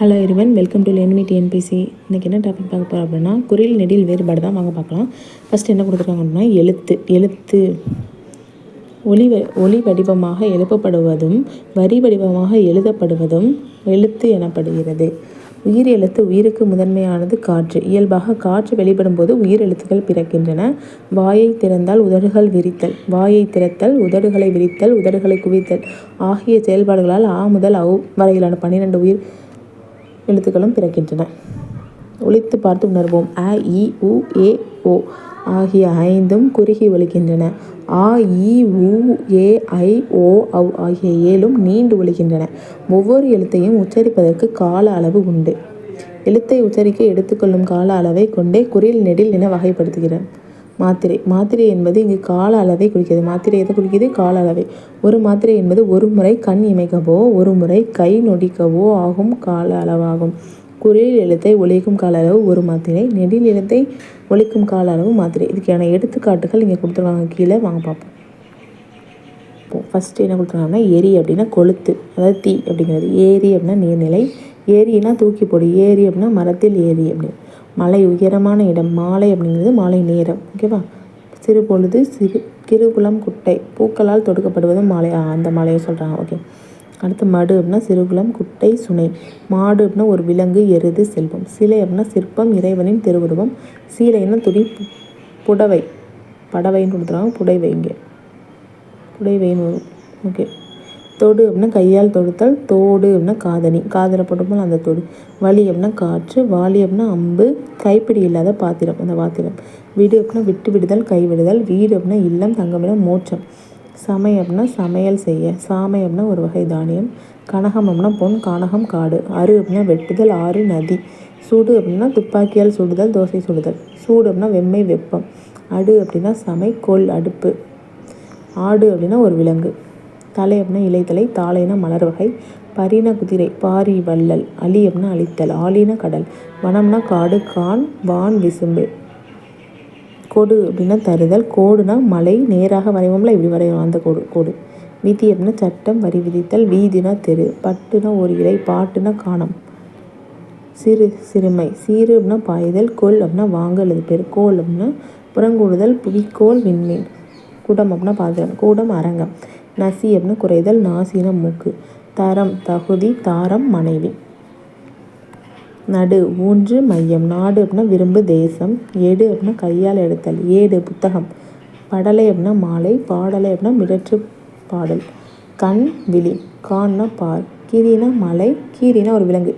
Hello இருவன் welcome to லேன்மி TNPSC இன்றைக்கி என்ன டாபிக் பார்க்க போகிறோம் அப்படின்னா குரில் நெடில் வேறுபாடு தான் வாங்க பார்க்கலாம். ஃபஸ்ட்டு என்ன கொடுத்துருக்காங்க அப்படின்னா எழுத்து எழுத்து. ஒளி ஒளி வடிவமாக எழுப்பப்படுவதும் வரி வடிவமாக எழுதப்படுவதும் எழுத்து எனப்படுகிறது. உயிர் எழுத்து உயிருக்கு முதன்மையானது காற்று. இயல்பாக காற்று வெளிப்படும் போது உயிர் எழுத்துக்கள் பிறக்கின்றன. வாயை திறந்தால் உதடுகள் விரித்தல். வாயை திறத்தல் உதடுகளை விரித்தல் உதடுகளை குவித்தல். ஆகிய செயல்பாடுகளால் ஆ முதல் அவு வரையிலான பன்னிரெண்டு உயிர் எழுத்துக்களும் பிறக்கின்றன. ஒழித்து பார்த்து உணர்வோம். அ இ உ ஏ ஓ ஆகிய ஐந்தும் குறுகி ஒழிக்கின்றன ஆ இ உ ஏ ஐ ஓ அவ் ஆகிய ஏழும் நீண்டு ஒழிக்கின்றன ஒவ்வொரு எழுத்தையும் உச்சரிப்பதற்கு கால அளவு உண்டு. எழுத்தை உச்சரிக்க எடுத்துக்கொள்ளும் கால அளவை கொண்டே குறில் நெடில் என வகைப்படுத்துகிறேன். மாத்திரை. மாத்திரை என்பது இங்கு கால அளவை குறிக்கிறது. மாத்திரை எதை குறிக்கிறது? கால அளவை. ஒரு மாத்திரை என்பது ஒரு முறை கண் இமைக்கவோ ஒரு முறை கை நொடிக்கவோ ஆகும் கால அளவாகும். குரில் எழுத்தை ஒழிக்கும் கால அளவு ஒரு மாத்திரை. நெடில் எழுத்தை ஒழிக்கும் கால அளவு மாத்திரை. இதுக்கான எடுத்துக்காட்டுகள் இங்கே கொடுத்துருக்காங்க. கீழே வாங்க பார்ப்போம். ஃபஸ்ட்டு என்ன கொடுத்துருக்காங்கன்னா எரி அப்படின்னா கொளுத்து. அதாவது தீ அப்படிங்கிறது. ஏரி அப்படின்னா நீர்நிலை. ஏரினா தூக்கி போடு. ஏரி அப்படின்னா மரத்தில் ஏரி அப்படின்னு. மலை உயரமான இடம் மாலை அப்படிங்கிறது மாலை நேரம் ஓகேவா சிறு பொழுது சிறு கிருகுலம் குட்டை பூக்களால் தொடுக்கப்படுவது மாலை. அந்த மாலையை சொல்கிறாங்க ஓகே அடுத்து மடு அப்படின்னா சிறுகுலம் குட்டை சுனை. மாடு அப்படின்னா ஒரு விலங்கு எருது செல்வம். சிலை அப்படின்னா சிற்பம் இறைவனின் திருவுருவம். சீலைன்னா துணி புடவை. படவைன்னு கொடுத்துருவாங்க புடைவை இங்கே. புடைவைன்னு வரும் ஓகே தொடு அப்படின்னா கையால் தொடுத்தல் தோடு அப்படின்னா காதணி. காதில் போட்டோம்னா அந்த தொடு. வலி அப்படின்னா காற்று வாலி அப்படின்னா அம்பு கைப்பிடி இல்லாத பாத்திரம் அந்த பாத்திரம். வீடு அப்படின்னா விட்டு விடுதல் கை விடுதல். வீடு அப்படின்னா இல்லம் தங்கமிடம் மோட்சம். சமை அப்படின்னா சமையல் செய்ய. சாமை அப்படின்னா ஒரு வகை தானியம். கனகம் அப்படின்னா பொன் கானகம் காடு. அரு அப்படின்னா வெட்டுதல் ஆறு நதி. சூடு அப்படின்னா துப்பாக்கியால் சுடுதல் தோசை சுடுதல். சூடு அப்படின்னா வெம்மை வெப்பம். அடு அப்படின்னா சமை கொல் அடுப்பு. ஆடு அப்படின்னா ஒரு விலங்கு. தலை அப்படின்னா இலைத்தலை தாளைனா மலர் வகை பரின குதிரை பாரி வள்ளல் அலி அப்படின்னா அழித்தல் ஆலின கடல் வனம்னா காடு கான் வான் விசும்பு. கொடு அப்படின்னா தருதல் கோடுனா மலை நேராக வரைவோம்ல இப்படி வரைவோம் அந்த கோடு கோடு. விதி அப்படின்னா சட்டம் வரி விதித்தல் வீதினா தெரு பட்டுனா ஒரு இலை பாட்டுனா காணம். சிறு சிறுமை சீரு அப்படின்னா பாய்தல் கோல் அப்படின்னா வாங்கல் அது பேர் கோல் அப்படின்னா புறங்கூடுதல் புவிக்கோள் விண்மீன் குடம் அப்படின்னா பாத்திரம் கூடம் அரங்கம். நசி அப்படின்னு குறைதல் நாசின மூக்கு. தரம் தகுதி தாரம் மனைவி. நடு ஊன்று மையம். நாடு அப்படின்னா விரும்பு தேசம். எடு அப்படின்னா கையால் எடுத்தல். ஏடு புத்தகம். படலை அப்படின்னா மாலை. பாடலை அப்படின்னா மிடற்று பாடல். கண் விழி. கான்னா பார் கீரினா மலை. கீரினா ஒரு விலங்கு.